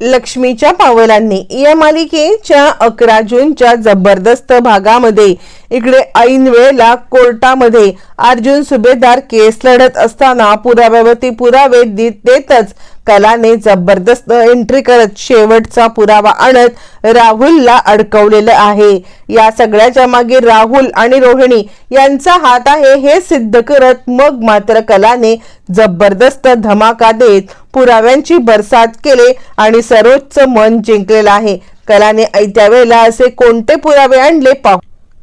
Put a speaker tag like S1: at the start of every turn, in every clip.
S1: लक्ष्मीच्या पावलांनी. या मालिकेच्या अकरा जूनच्या जबरदस्त भागामध्ये इकडे ऐन वेळेला कोर्टामध्ये अर्जुन सुभेदार केस लढत असताना पुराव्यावरती पुरावे देतच कलाने जबरदस्त एंट्री करत शेवटचा पुरावा आणत राहुलला अडकवलेलं आहे. या सगळ्याच्या मागे राहुल आणि रोहिणी यांचा हात आहे हे सिद्ध करत मग मात्र कलाने जबरदस्त धमाका देत पुराव्यांची बरसात केले आणि सर्वोच्च मन जिंकलेलं आहे. कलाने ऐत्या वेळेला असे कोणते पुरावे आणले पाहू?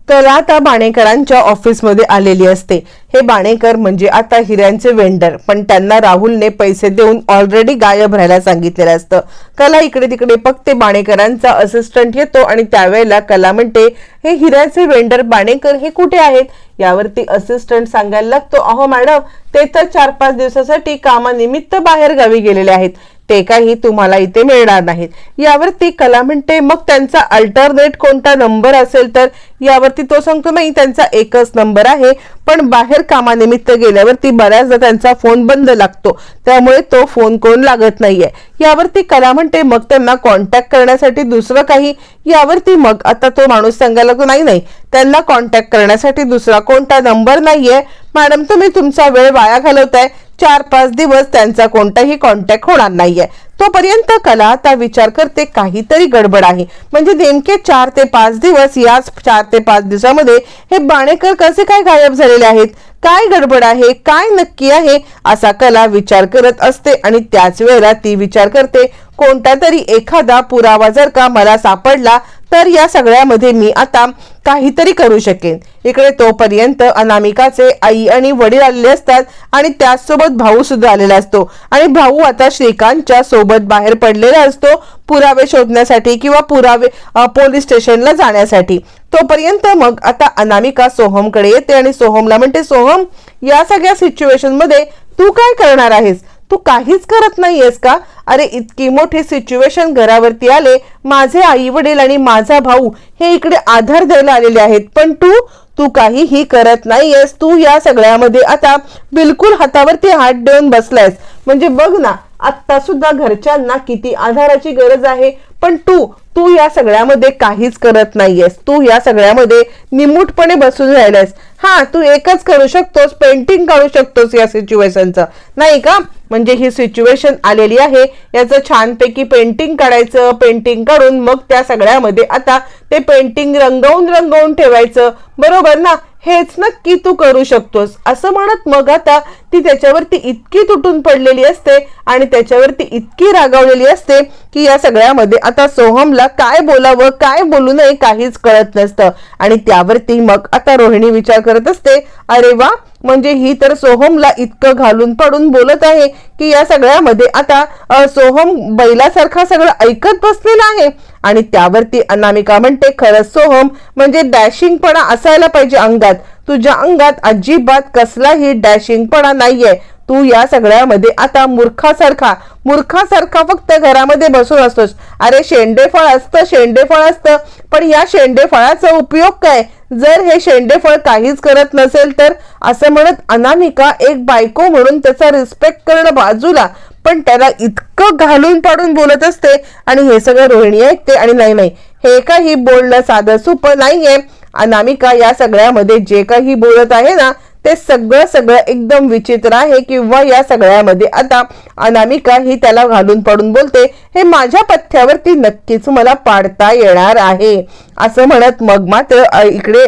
S1: कला आता बाणेकरांच्या ऑफिसमध्ये आलेली असते. हे बाणेकर म्हणजे आता हिऱ्यांचे वेंडर. पण त्यांना राहुलने पैसे देऊन ऑलरेडी गायब राहायला सांगितलेलं असतं. कला इकडे तिकडे फक्त बाणेकरांचा असिस्टंट येतो आणि त्यावेळेला कला म्हणते हे हिऱ्याचे वेंडर बाणेकर हे कुठे आहेत? यावरती असिस्टंट सांगायला लागतो अहो मॅडम ते तर चार पाच दिवसासाठी कामानिमित्त बाहेर गावी गेलेले आहेत. ते काही तुम्हाला इथे मिळणार नाहीत. यावरती कला म्हणते मग त्यांचा अल्टरनेट कोणता नंबर असेल तर? यावरती तो सांगतो नाही त्यांचा एकच नंबर आहे. पण बाहेर कामानिमित्त गेल्यावरती बऱ्याचदा त्यांचा फोन बंद लागतो. त्यामुळे तो फोन कोण लागत नाहीये. यावरती कला म्हणते मग त्यांना कॉन्टॅक्ट करण्यासाठी दुसरं काही? यावरती मग आता तो माणूस सांगायला लागतो नाही नाही त्यांना कॉन्टॅक्ट करण्यासाठी दुसरा कोणता नंबर नाहीये. मॅडम तुम्ही तुमचा वेळ वाया घालवताय. चार पाच दिवस त्यांचा कोणताही कॉन्टॅक्ट होणार नाहीये. तोपर्यंत कला आता विचार करते काहीतरी गडबड आहे. म्हणजे नेमके चार ते पाच दिवस याच चार ते पाच दिवसामध्ये हे बाणेकर कसे काय गायब झालेले आहेत? काय गडबड आहे? काय नक्की आहे? असा कला विचार करत असते आणि त्याच वेळेला ती विचार करते कोणता तरी एखादा पुरावा जर का मला सापडला तर या सगळ्यामध्ये मी आता काहीतरी करू शकेन. इकडे तोपर्यंत अनामिकाचे आई आणि वडील आलेले असतात आणि त्याचसोबत भाऊ सुद्धा आलेला असतो. आणि भाऊ आता श्रीकांतच्या सोबत बाहेर पडलेला असतो पुरावे शोधण्यासाठी किंवा पुरावे पोलीस स्टेशनला जाण्यासाठी. तोपर्यंत मग आता अनामिका सोहमकडे येते आणि सोहमला म्हणते सोहम या सगळ्या सिच्युएशनमध्ये तू काय करणार आहेस? तू काहीच करत नाहीयेस का? अरे इतकी मोठी सिच्युएशन घरावरती आले माझे आई वडील आणि माझा भाऊ हे इकडे आधार द्यायला आलेले आहेत. पण तू तू काहीही करत नाहीयेस. तू या सगळ्यामध्ये आता बिलकुल हातावरती हात देऊन बसलायस. म्हणजे बघ ना आत्ता सुद्धा घरच्यांना किती आधाराची गरज आहे. पण तू तू या सगळ्यामध्ये काहीच करत नाहीयेस. तू या सगळ्यामध्ये निमूटपणे बसून राहिलायस. हा तू एकच करू शकतोस पेंटिंग काढू शकतोस या सिच्युएशनचं नाही का? म्हणजे ही सिच्युएशन आलेली आहे. याचं छानपैकी पेंटिंग काढायचं पेंटिंग काढून मग त्या सगळ्यामध्ये आता ते पेंटिंग रंगवून रंगवून ठेवायचं. बरोबर ना? हेच नक्की तू करू शकतोस. असं म्हणत मग आता ती त्याच्यावरती इतकी तुटून पडलेली असते आणि त्याच्यावरती इतकी रागावलेली असते की या सगळ्यामध्ये आता सोहमला काय बोलावं काय बोलू नये काहीच कळत नसतं. आणि त्यावरती मग आता रोहिणी विचार करत असते अरे वा म्हणजे ही तर सोहमला इतकं घालून पडून बोलत आहे की या सगळ्यामध्ये आता सोहम बैलासारखा सगळं ऐकत बसलेला आहे. आणि त्यावरती अनामिका म्हणते खरंच सोहम म्हणजे डॅशिंगपणा असायला पाहिजे अंगात. तुझ्या अंगात अजिबात कसलाही डॅशिंगपणा नाहीये. तू या सगळ्यामध्ये आता मूर्खासारखा मूर्खासारखा फक्त घरामध्ये बसून असतोस. अरे शेंडेफळ असतं शेंडेफळ असतं. पण या शेंडेफळाचा उपयोग काय? जर हे शेंडेफळ काहीच करत नसेल तर? असं म्हणत अनामिका एक बायको म्हणून त्याचा रिस्पेक्ट करणं बाजूला. पण त्याला इतकं घालून पाडून बोलत असते. आणि हे सगळं रोहिणी ऐकते आणि नाही नाही. हे काही बोलणं साधं सोपं नाहीये. अनामिका या सगळ्यामध्ये जे काही बोलत आहे ना ते सगळं सगळं एकदम विचित्र आहे किंवा या सगळ्यामध्ये आता अनामिका ही त्याला घालून पडून बोलते हे माझ्या पथ्यावरती नक्कीच मला पाडता येणार आहे. असं म्हणत मग मात्र इकडे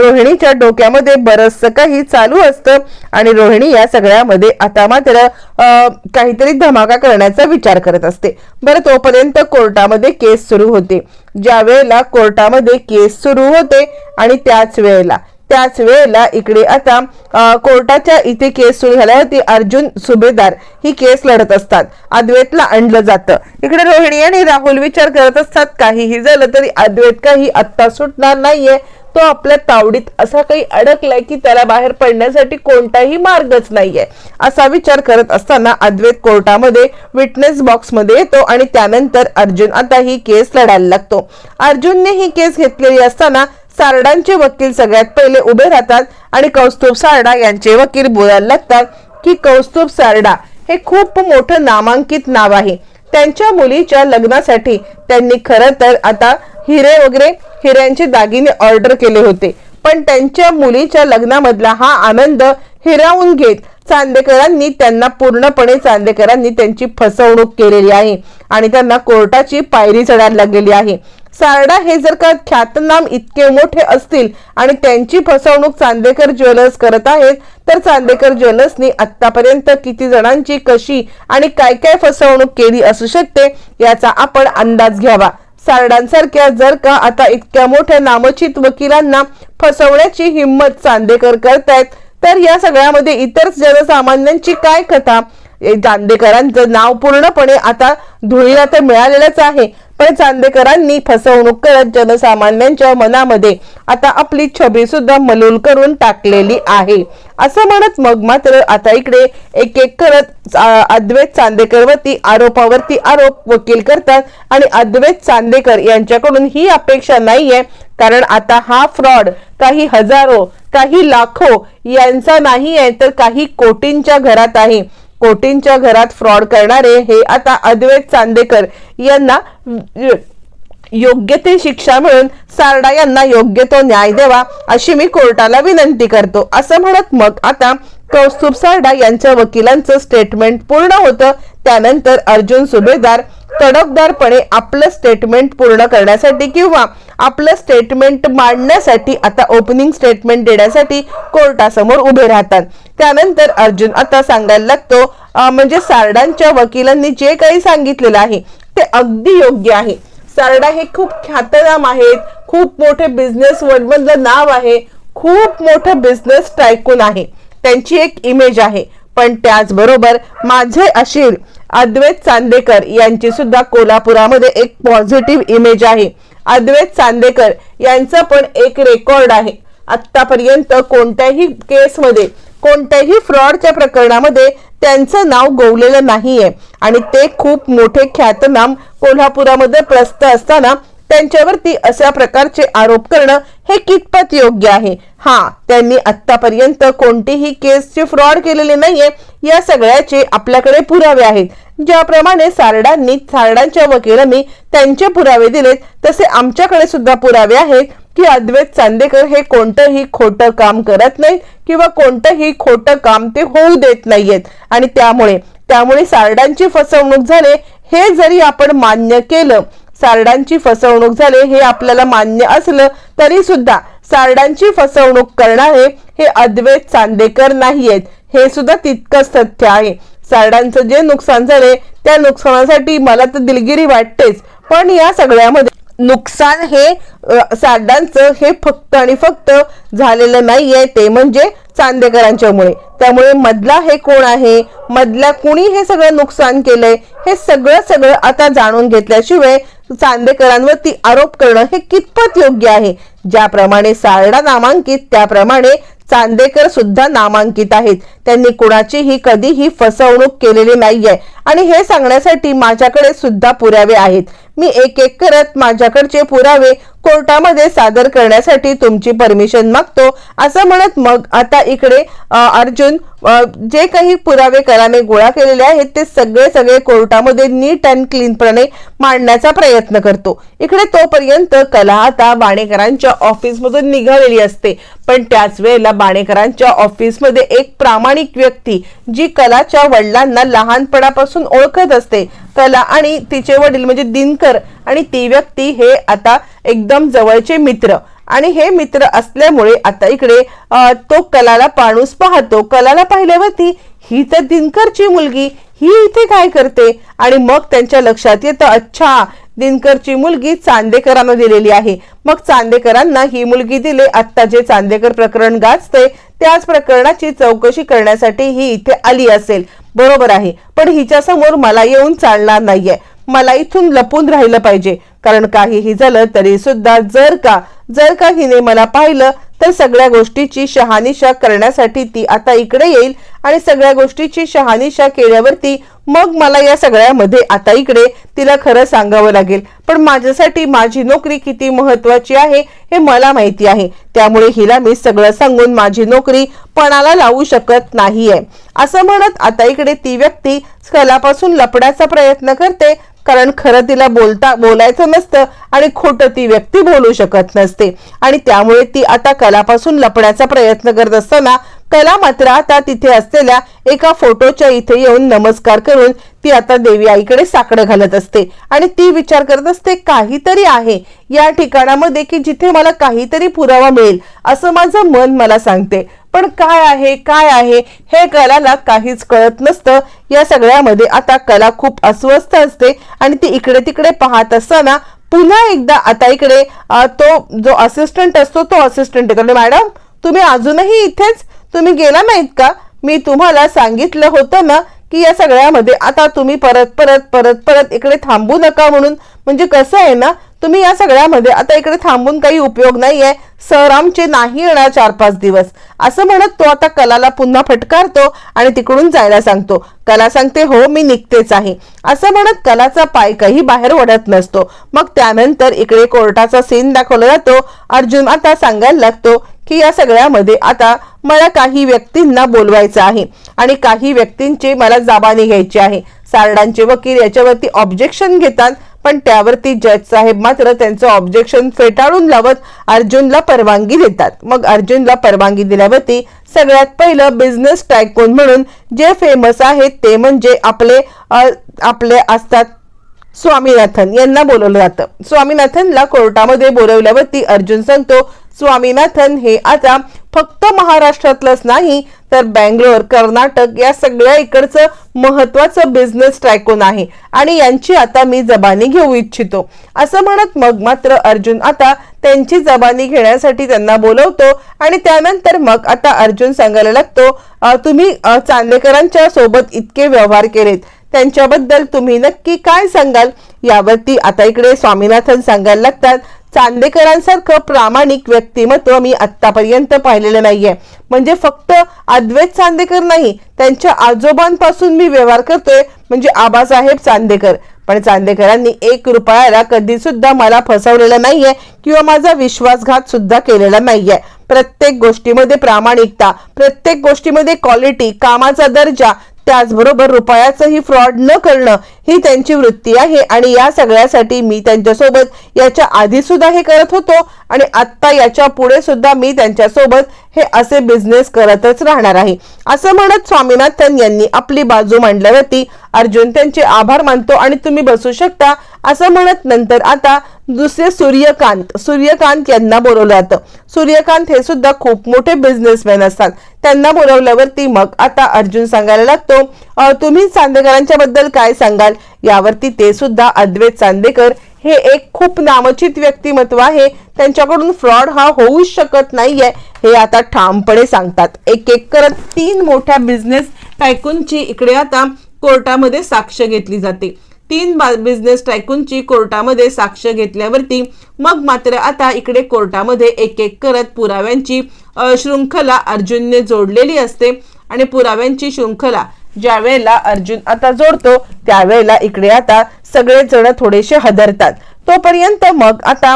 S1: रोहिणीच्या डोक्यामध्ये बरंचसं काही चालू असतं आणि रोहिणी या सगळ्यामध्ये आता मात्र काहीतरी धमाका करण्याचा विचार करत असते. बरं तोपर्यंत कोर्टामध्ये केस सुरू होते. ज्या वेळेला कोर्टामध्ये केस सुरू होते आणि त्याच वेळेला त्याच वेळेला इकडे आता कोर्टाच्या इथे केस सुरू झाल्यावरती अर्जुन सुभेदार ही केस लढत असतात. अद्वैतला आणलं जातं. इकडे रोहिणी आणि राहुल विचार करत असतात काहीही झालं तरी अद्वैत काही आत्ता सुटणार नाहीये. तो आपल्या तावडीत असा काही अडकलाय की त्याला बाहेर पडण्यासाठी कोणताही मार्गच नाहीये. असा विचार करत असताना अद्वैत कोर्टामध्ये विटनेस बॉक्समध्ये येतो आणि त्यानंतर अर्जुन आता ही केस लढायला लागतो. अर्जुनने ही केस घेतलेली असताना सारडांचे वकील सगळ्यात पहिले उभे राहतात आणि कौस्तुभ सारडा यांचे वकील बोलायला लागतात की कौस्तुभ सारडा हे खूप मोठं नामांकित नाव आहे. त्यांच्या मुलीच्या लग्नासाठी त्यांनी खरं तर आता हिरे वगैरे हिऱ्यांचे दागिने ऑर्डर केले होते. पण त्यांच्या मुलीच्या लग्नामधला हा आनंद हिरावून घेत चांदेकरांनी त्यांना पूर्णपणे चांदेकरांनी त्यांची फसवणूक केलेली आहे आणि त्यांना कोर्टाची पायरी चढायला लागलेली आहे. सारडा हे जर का ख्यातनाम इतके मोठे असतील आणि त्यांची फसवणूक चांदेकर ज्वेलर्स करत आहेत तर चांदेकर ज्वेलर्सनी आतापर्यंत किती जणांची कशी आणि काय काय फसवणूक केली असू शकते याचा आपण अंदाज घ्यावा. सारडांसारख्या जर का आता इतक्या मोठ्या नामचित वकिलांना फसवण्याची हिंमत चांदेकर करतायत तर या सगळ्यामध्ये इतर जनसामान्यांची काय कथा? चांदेकरांचं नाव पूर्णपणे आता धुळीला तर मिळालेलंच आहे. पण चांदेकरांनी फसवणूक करत जनसामान्यांच्या मनामध्ये आता आपली छबी सुद्धा मलूल करून टाकलेली आहे. असं म्हणत मग मात्र आता इकडे एक एक करत अद्वैत चांदेकरवरती आरोपावरती आरोप वकील करतात आणि अद्वैत चांदेकर यांच्याकडून ही अपेक्षा नाहीये. कारण आता हा फ्रॉड काही हजारो काही लाखो यांचा नाही आहे तर काही कोटींच्या घरात आहे. कोटींच्या घरात फ्रॉड करणारे हे आता अद्वैत चांदेकर यांना योग्य ती शिक्षा मिळून सारडा यांना योग्य तो न्याय द्यावा अशी मी कोर्टाला विनंती करतो. असं म्हणत मग आता कौस्तुभ सारडा यांच्या वकिलांचं स्टेटमेंट पूर्ण होतं. त्यानंतर अर्जुन सुभेदार तडकदारपणे आपलं स्टेटमेंट पूर्ण करण्यासाठी किंवा आपलं स्टेटमेंट मांडण्यासाठी आता ओपनिंग स्टेटमेंट देण्यासाठी कोर्टासमोर उभे राहतात. त्यानंतर अर्जुन आता सांगायला लागतो म्हणजे सारडांच्या वकिलांनी जे काही सांगितलेलं आहे ते अगदी योग्य आहे. सारडा हे खूप ख्यातनाम आहेत खूप मोठे बिझनेस वर्ल्डमधलं नाव आहे खूप मोठं बिझनेस टायकून आहे. त्यांची एक इमेज आहे. पण त्याचबरोबर माझे अशील अद्वैत चांदेकर यांची सुद्धा कोल्हापुरामध्ये एक पॉझिटिव्ह इमेज आहे. अद्वैत चांदेकर यांचं पण एक रेकॉर्ड आहे. आतापर्यंत कोणत्याही केसमध्ये कोणत्याही फ्रॉडच्या प्रकरणामध्ये त्यांचं नाव गोवलेलं नाहीये. आणि ते खूप मोठे ख्यातनाम कोल्हापुरामध्ये प्रस्त असताना त्यांच्यावरती अशा प्रकारचे आरोप करणं हे कितपत योग्य आहे? हा त्यांनी आतापर्यंत कोणतीही केसचे फ्रॉड केलेले नाहीये. या सगळ्याचे आपल्याकडे पुरावे आहेत. ज्याप्रमाणे सारडांनी सारडांच्या वकिलांनी त्यांचे पुरावे दिलेत तसे आमच्याकडे सुद्धा पुरावे आहेत की अद्वैत चांदेकर हे कोणतंही खोटं काम करत नाहीत किंवा कोणतंही खोटं काम ते होऊ देत नाहीयेत. आणि त्यामुळे त्यामुळे सारडांची फसवणूक झाले हे जरी आपण मान्य केलं सारडांची फसवणूक झाले हे आपल्याला मान्य असलं तरी सुद्धा सारडांची फसवणूक करणारे हे अद्वैत चांदेकर नाहीयेत. हे सुद्धा तितकंच सत्य आहे. सारडांचं जे नुकसान झाले त्या नुकसानासाठी मला तर दिलगिरी वाटतेच. पण या सगळ्यामध्ये नुकसान हे सारडांचं हे फक्त आणि फक्त झालेलं नाहीये ते म्हणजे चांदेकरांच्यामुळे. त्यामुळे मधला हे कोण आहे? मधल्या कुणी हे सगळं नुकसान केलंय? हे सगळं सगळं आता जाणून घेतल्याशिवाय चांदेकरांवरती आरोप करणं हे कितपत योग्य आहे? ज्याप्रमाणे सारडा नामांकित त्याप्रमाणे चांदेकर सुद्धा नामांकित आहेत. त्यांनी कुणाचीही कधीही फसवणूक केलेली नाहीये. आणि हे सांगण्यासाठी माझ्याकडे सुद्धा पुरावे आहेत. मी एक एक करत माझ्याकडचे पुरावे कोर्टामध्ये सादर करण्यासाठी तुमची परमिशन मागतो. असं म्हणत मग आता इकडे अर्जुन जे काही पुरावे कराने गोळा केलेले आहेत ते सगळे सगळे कोर्टामध्ये नीट अँड क्लीनपणे मांडण्याचा प्रयत्न करतो. इकडे तोपर्यंत कला आता बाणेकरांच्या ऑफिसमधून निघालेली असते. पण त्याच वेळेला बाणेकरांच्या ऑफिसमध्ये एक प्रामाणिक व्यक्ती जी कलाच्या वडिलांना लहानपणापासून ओळखत असते. कला आणि तिचे वडील म्हणजे दिनकर आणि ती व्यक्ती हे आता एकदम जवळचे मित्र. आणि हे मित्र असल्यामुळे आता इकडे तो कलाला पाणूस पाहतो. कलाला पाहिल्यावरती ही तर दिनकरची मुलगी ही इथे काय करते? आणि मग त्यांच्या लक्षात येतं अच्छा दिनकरची मुलगी चांदेकरांना दिलेली आहे. मग चांदेकरांना ही मुलगी दिले आत्ता जे चांदेकर प्रकरण गाजते त्याच प्रकरणाची चौकशी करण्यासाठी ही इथे आली असेल. बरोबर आहे. पण हिच्या समोर मला येऊन चालणार नाहीये. मला इथून लपून राहिलं पाहिजे. कारण काहीही झालं तरी सुद्धा जर का जर का हिने मला पाहिलं तर सगळ्या गोष्टीची शहानिशा करण्यासाठी ती आता इकडे येईल आणि सगळ्या गोष्टीची शहानिशा केल्यावरती मग मला या सगळ्यामध्ये आता इकडे तिला खरं सांगावं लागेल. पण माझ्यासाठी माझी नोकरी किती महत्वाची आहे हे मला माहिती आहे. त्यामुळे हिला मी सगळं सांगून माझी नोकरी पणाला लावू शकत नाहीये. असं म्हणत आता इकडे ती व्यक्ती कलापासून लपण्याचा प्रयत्न करते. कारण खरं तिला बोलता बोलायचं नसतं आणि खोटं ती व्यक्ती बोलू शकत नसते. आणि त्यामुळे ती आता कलापासून लपण्याचा प्रयत्न करत असताना कला मात्र आता तिथे असलेल्या एका फोटोच्या इथे येऊन नमस्कार करून ती आता देवी आईकडे साकडं घालत असते. आणि ती विचार करत असते काहीतरी आहे या ठिकाणामध्ये की जिथे मला काहीतरी पुरावा मिळेल असं माझं मन मला सांगते. पण काय आहे काय आहे हे कलाला काहीच कळत नसतं. या सगळ्यामध्ये आता कला खूप अस्वस्थ असते आणि ती इकडे तिकडे पाहत असताना पुन्हा एकदा आता इकडे तो जो असिस्टंट असतो तो असिस्टंट येतो मॅडम तुम्ही अजूनही इथेच? तुम्ही गेला नाहीत का? मी तुम्हाला सांगितलं होतं ना की या सगळ्यामध्ये आता तुम्ही परत परत परत परत इकडे थांबू नका म्हणून. म्हणजे कसं आहे ना तुम्ही या सगळ्यामध्ये आता इकडे थांबून काही उपयोग नाही सर आमचे नाही येणार चार पाच दिवस. असं म्हणत तो आता कलाला पुन्हा फटकारतो आणि तिकडून जायला सांगतो. कला सांगते हो मी निघतेच आहे. असं म्हणत कलाचा पाय काही बाहेर ओढत नसतो. मग त्यानंतर इकडे कोर्टाचा सीन दाखवला जातो. अर्जुन आता सांगायला लागतो की या सगळ्यामध्ये आता मला काही व्यक्तींना बोलवायचं आहे आणि काही व्यक्तींची मला जाबानी घ्यायची आहे. सारडांचे वकील याच्यावरती ऑब्जेक्शन घेतात पण त्यावरती जज साहेब मात्र त्यांचं ऑब्जेक्शन फेटाळून लावत अर्जुनला परवानगी देतात. मग अर्जुनला परवानगी दिल्यावरती सगळ्यात पहिलं बिझनेस टायकोन म्हणून जे फेमस आहेत ते म्हणजे आपले आपले असतात स्वामीनाथन यांना बोलवलं जातं. स्वामीनाथनला कोर्टामध्ये बोलवल्यावरती अर्जुन सांगतो स्वामीनाथन हे आता फक्त महाराष्ट्रातलंच नाही तर बँगलोर कर्नाटक या सगळ्या इकडचं महत्वाचं बिझनेस ट्रायकोन आहे. आणि यांची आता मी जबानी घेऊ इच्छितो. असं म्हणत मग मात्र अर्जुन आता त्यांची जबानी घेण्यासाठी त्यांना बोलवतो आणि त्यानंतर मग आता अर्जुन सांगायला लागतो तुम्ही चांदेकरांच्या सोबत इतके व्यवहार केलेत. त्यांच्याबद्दल तुम्ही नक्की काय सांगाल? यावरती आता इकडे स्वामीनाथन सांगायला लागतात. चांदेकरांसारखं प्रामाणिक व्यक्तिमत्व मी आतापर्यंत पाहिलेलं नाहीये. म्हणजे फक्त अद्वैत चांदेकर नाही त्यांच्या आजोबांपासून मी व्यवहार करतोय म्हणजे आबासाहेब चांदेकर. पण चांदेकरांनी एक रुपयाला कधी सुद्धा मला फसवलेलं नाहीये किंवा माझा विश्वासघात सुद्धा केलेला नाहीये. प्रत्येक गोष्टीमध्ये प्रामाणिकता प्रत्येक गोष्टीमध्ये क्वालिटी कामाचा दर्जा त्याचबरोबर रुपयाचंही फ्रॉड न करणं ही त्यांची वृत्ती आहे. आणि या सगळ्यासाठी मी त्यांच्यासोबत याच्या आधी सुद्धा हे करत होतो आणि आत्ता याच्यापुढे सुद्धा मी त्यांच्यासोबत हे असे बिझनेस करतच राहणार आहे. असं म्हणत स्वामीनाथन यांनी आपली बाजू मांडल्यावरती अर्जुन त्यांचे आभार मानतो आणि तुम्ही बसू शकता असं म्हणत नंतर आता दुसरे सूर्यकांत सूर्यकांत यांना बोलवलं जातं. सूर्यकांत हे सुद्धा खूप मोठे बिझनेसमॅन असतात. त्यांना बोलवल्यावरती मग आता अर्जुन सांगायला लागतो तुम्ही चांदेकरांच्या बद्दल काय सांगाल? यावरती ते सुद्धा अद्वैत चांदेकर हे एक खूप नामचित व्यक्तिमत्व आहे. त्यांच्याकडून फ्रॉड हा होऊच शकत नाहीये हे आता ठामपणे सांगतात. एक एक करत तीन मोठ्या बिझनेस टायकूनची इकडे आता कोर्टामध्ये साक्ष घेतली जाते. तीन बिझनेस टायकूनची कोर्टामध्ये साक्ष घेतल्यावरती मग मात्र आता इकडे कोर्टामध्ये एक एक करत पुराव्यांची श्रृंखला शृंखला अर्जुनने जोडलेली असते. आणि पुराव्यांची शृंखला ज्या वेळेला अर्जुन आता जोडतो त्यावेळेला इकडे आता सगळे जण थोडेसे हदरतात. तोपर्यंत मग आता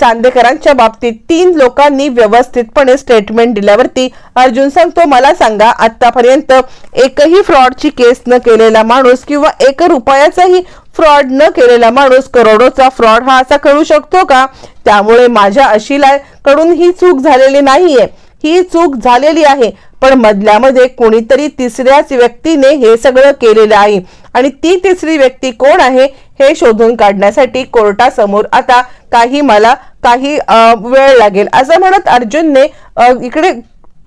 S1: चांदेकरांच्या बाबतीत तीन लोकांनी व्यवस्थितपणे स्टेटमेंट दिल्यावरती अर्जुन सांगतो मला सांगा आतापर्यंत एकही फ्रॉडची केस न केलेला माणूस किंवा एक रुपयाचाही फ्रॉड न केलेला माणूस करोडोचा फ्रॉड हा असा करू शकतो का? त्यामुळे माझ्या अशिला कडून ही चूक झालेली नाहीये. ही चूक झालेली आहे पण मधल्यामध्ये कोणीतरी तिसऱ्याच व्यक्तीने हे सगळं केलेलं आहे. आणि ती तिसरी व्यक्ती कोण आहे? हे शोधून काढण्यासाठी कोर्टासमोर आता काही मला काही वेळ लागेल. असं म्हणत अर्जुनने इकडे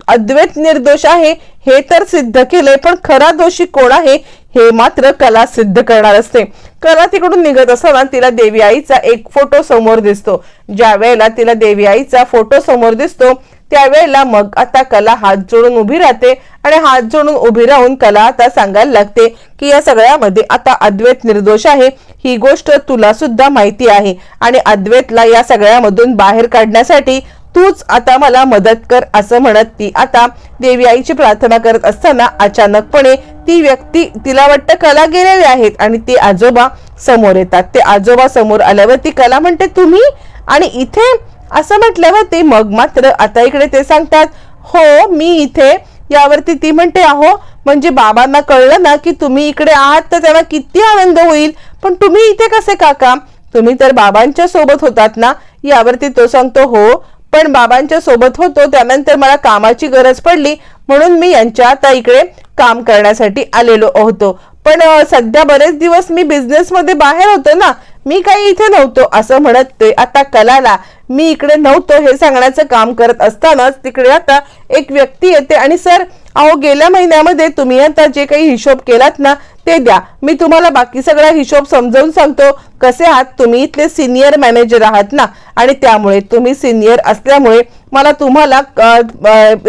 S1: अद्वैत निर्दोष आहे हे तर सिद्ध केले पण खरा दोषी कोण आहे हे मात्र कला सिद्ध करणार असते. कला तिकडून निघत असताना तिला देवी आईचा एक फोटो समोर दिसतो. ज्या वेळेला तिला देवी आईचा फोटो समोर दिसतो त्यावेळेला मग आता कला हात जोडून उभी राहते आणि हात जोडून उभी राहून कला आता सांगायला लागते की या सगळ्यामध्ये आता अद्वैत निर्दोष आहे. ही गोष्ट तुला सुद्धा माहिती आहे. आणि अद्वैतला या सगळ्यामधून बाहेर काढण्यासाठी तूच आता मला मदत कर असं म्हणत ती आता देवी आईची प्रार्थना करत असताना अचानकपणे ती व्यक्ती तिला वाटतं कला गेलेली आहेत आणि ते आजोबा समोर येतात. ते आजोबा समोर आल्यावर ती कला म्हणते तुम्ही? आणि इथे असं म्हटल्यावर होती मग मात्र आता इकडे ते सांगतात हो मी इथे यावरती ती म्हणते अहो म्हणजे बाबांना कळलं ना की तुम्ही इकडे आहात तर त्यांना किती आनंद होईल. पण तुम्ही इथे कसे काका? तुम्ही तर बाबांच्या सोबत होतात ना? यावरती तो सांगतो हो पण बाबांच्या सोबत होतो त्यानंतर मला कामाची गरज पडली. म्हणून मी यांच्या आता इकडे काम करण्यासाठी आलेलो होतो. पण सध्या बरेच दिवस मी बिझनेसमध्ये बाहेर होतो ना मी काही इथे नव्हतो असं म्हणत ते आता कलाला. मी इकडे नव्हतो हे सांगण्याचं काम करत असतानाच तिकडे आता एक व्यक्ती येते आणि सर अहो गेल्या महिन्यामध्ये तुम्ही आता जे काही हिशोब केलात ना ते द्या. मी तुम्हाला बाकी सगळा हिशोब समजावून सांगतो. कसे आहात? तुम्ही इथले सिनियर मॅनेजर आहात ना? आणि त्यामुळे तुम्ही सिनियर असल्यामुळे मला तुम्हाला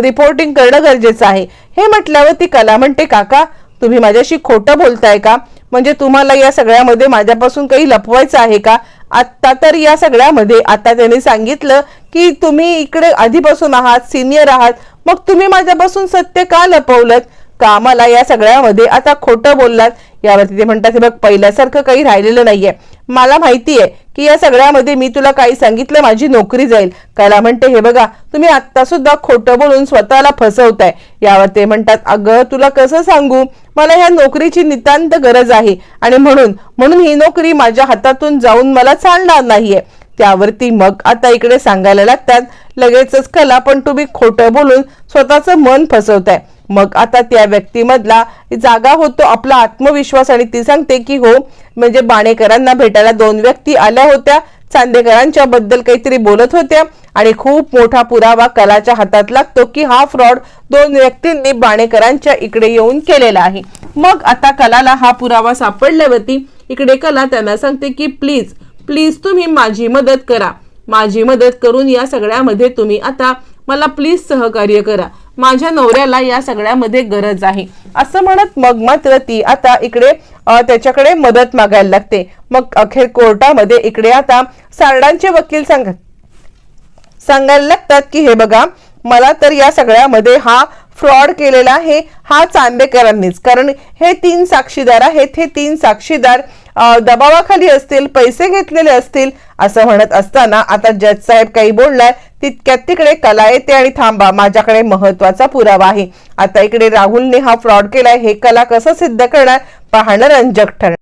S1: रिपोर्टिंग करणं गरजेचं आहे. हे म्हटल्यावर ती कला म्हणते काका तुम्ही माझ्याशी खोटं बोलताय का? म्हणजे तुम्हाला या सगळ्यामध्ये माझ्यापासून काही लपवायचं आहे का? आत्ता तर या सगळ्यामध्ये आता त्यांनी सांगितलं की तुम्ही इकडे आधीपासून आहात सिनियर आहात. मग तुम्ही माझ्यापासून सत्य का लपवलं का मला या सगळ्यामध्ये आता खोटं बोललात? यावरती ते म्हणतात हे बघ पहिल्यासारखं काही राहिलेलं नाहीये. मला माहिती आहे की या सगळ्यामध्ये मी तुला काही सांगितलं माझी नोकरी जाईल. कला म्हणते हे बघा तुम्ही आत्ता सुद्धा खोटं बोलून स्वतःला फसवताय. यावर ते म्हणतात अगं तुला कसं सांगू? मला ह्या नोकरीची नितांत गरज आहे. आणि म्हणून म्हणून ही नोकरी माझ्या हातातून जाऊन मला चालणार नाहीये. त्यावरती मग आता इकडे सांगायला लागतात लगेचच कला पण तुम्ही खोटं बोलून स्वतःचं मन फसवताय. मग आता त्या व्यक्तीमधला जागा होतो आपला आत्मविश्वास आणि ती सांगते की हो म्हणजे बाणेकरांना भेटायला दोन व्यक्ती आल्या होत्या. चांदेकरांच्या बद्दल काहीतरी बोलत होत्या. आणि खूप मोठा पुरावा कलाच्या हातात लागतो की हा फ्रॉड दोन व्यक्तींनी बाणेकरांच्या इकडे येऊन केलेला आहे. मग आता कलाला हा पुरावा सापडल्यावरती इकडे कला त्यांना सांगते की प्लीज प्लीज तुम्ही माझी मदत करा. माझी मदत करून या सगळ्यामध्ये तुम्ही आता मला प्लीज सहकार्य करा. माझ्या नवऱ्याला या सगळ्यामध्ये गरज आहे. असं म्हणत मग मात्र ती आता इकडे त्याच्याकडे मदत मागायला लागते. मग अखेर कोर्टामध्ये इकडे आता सारडांचे वकील सांगत सांगायला लागतात की हे बघा मला तर या सगळ्यामध्ये हा फ्रॉड केलेला आहे हा चांदेकरांनीच. कारण हे तीन साक्षीदार आहेत हे तीन साक्षीदार दबावाखाली असतील पैसे घेतलेले असतील असं म्हणत असताना आता जज साहेब काही बोलणार तितक्यात तिकडे कला येते आणि थांबा माझ्याकडे महत्त्वाचा पुरावा आहे. आता इकडे राहुलने हा फ्रॉड केलाय हे कला कसं सिद्ध करणार? पाहणं रंजक ठरणार.